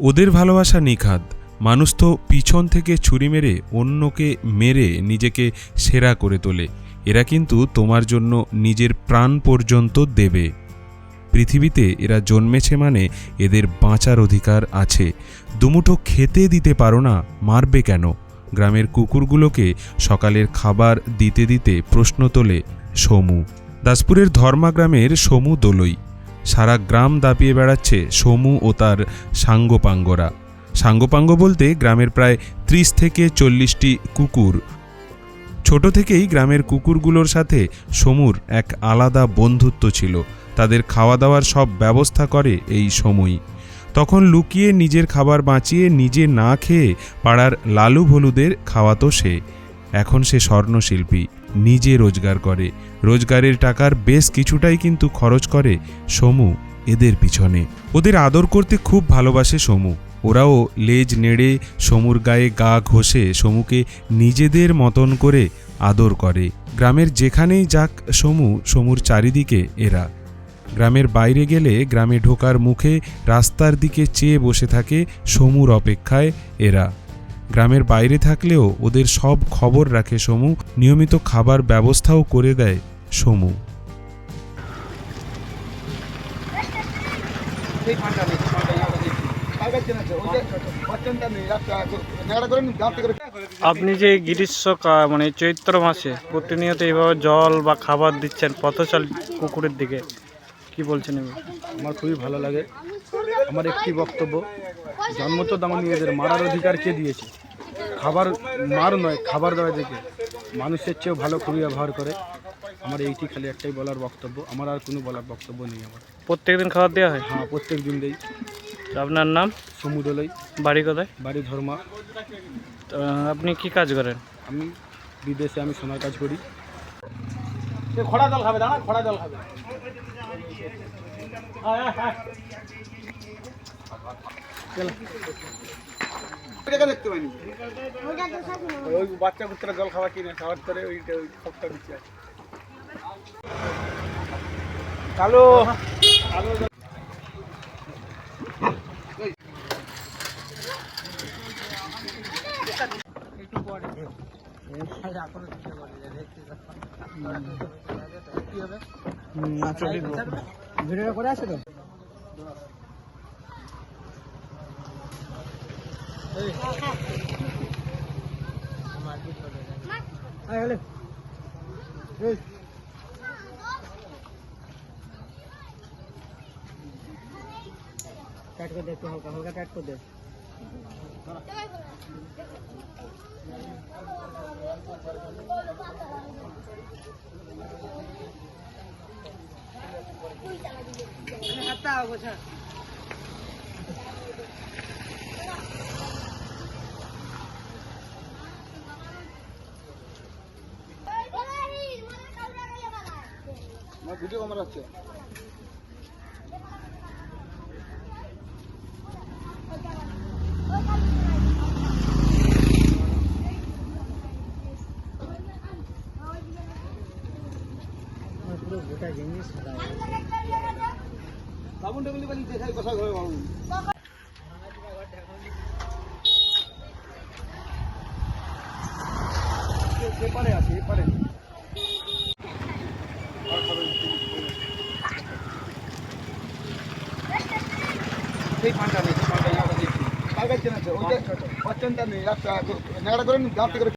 ওদের ভালোবাসা নিখাদ। মানুষ তো পিছন থেকে ছুরি মেরে অন্যকে মেরে নিজেকে সেরা করে তোলে। এরা কিন্তু তোমার জন্য নিজের প্রাণ পর্যন্ত দেবে। পৃথিবীতে এরা জন্মেছে মানে এদের বাঁচার অধিকার আছে। দুমুঠো খেতে দিতে পারো না, মারবে কেন? গ্রামের কুকুরগুলোকে সকালের খাবার দিতে দিতে প্রশ্ন তোলে সমু। দাসপুরের ধর্মা গ্রামের সমু দোলই। সারা গ্রাম দাপিয়ে বেড়াচ্ছে সমু ও তার সাঙ্গপাঙ্গরা। সাঙ্গপাঙ্গ বলতে গ্রামের প্রায় ত্রিশ থেকে চল্লিশটি কুকুর। ছোট থেকেই গ্রামের কুকুরগুলোর সাথে সমুর এক আলাদা বন্ধুত্ব ছিল। তাদের খাওয়া দাওয়ার সব ব্যবস্থা করে এই সময়। তখন লুকিয়ে নিজের খাবার বাঁচিয়ে নিজে না খেয়ে পাড়ার লালু ভলুদের খাওয়াতো সে। এখন সে স্বর্ণশিল্পী। নিজে রোজগার করে। রোজগারের টাকার বেশ কিছুটাই কিন্তু খরচ করে সমু এদের পিছনে। ওদের আদর করতে খুব ভালোবাসে সমু। ওরাও লেজ নেড়ে সমুর গায়ে গা ঘষে সমুকে নিজেদের মতন করে আদর করে। গ্রামের যেখানেই যাক সমু, সমুর চারিদিকে এরা। গ্রামের বাইরে গেলে গ্রামে ঢোকার মুখে রাস্তার দিকে চেয়ে বসে থাকে সমুর অপেক্ষায় এরা। গ্রামের বাইরে থাকলেও ওদের সব খবর রাখে সমু। নিয়মিত খাবার ব্যবস্থাও করে দেয় সমু। আপনি যে গ্রীষ্মকাল মানে চৈত্র মাসে প্রতিনিয়ত এইভাবে জল বা খাবার দিচ্ছেন পথচাল কুকুরের দিকে কি বলছেন? আমার খুবই ভালো লাগে। আমার একটি বক্তব্য জন্ম তো তেমন নিজেদের মারার অধিকার কে দিয়েছে? খাবার মার নয় খাবার দেওয়া দেখে। মানুষের চেয়েও ভালো খুবই ব্যবহার করে। আমার এইটি খালি একটাই বলার বক্তব্য। আমার আর কোনো বলার বক্তব্য নেই আমার। প্রত্যেক দিন খাবার দেওয়া হয়? হ্যাঁ প্রত্যেক দিন দেই। আপনার নাম? সমুদলই। বাড়ি কোথায়? বাড়ি ধর্মা। তো আপনি কি কাজ করেন? আমি বিদেশে আমি সোনার কাজ করি। খড়া জল খাবে দাঁড়া খড়া জল খাবে। এটা দেখতে পাইনি। ওই বাচ্চা কুত্তরা জল খাওয়া কিনে খাওয়ার পরে ওইটা ওই খপটা দিচ্ছে কালো। কালো জল- ভিডিওটা করে আছে তো? কাট করে দে একটু হালকা হালকা কাট করে দে আমার ভিডিও ক্যামেরা আছে। বাবুন টেবিল বালি দেখাই কথা ঘরে বাবু। এপারে আছে এপারে সেই ফান্ডা নেই, সেই ফান্ডা ইয়াটা দেখি কাগজ কিনেছে ওই যে নেই একটা নেড়া করে নি করে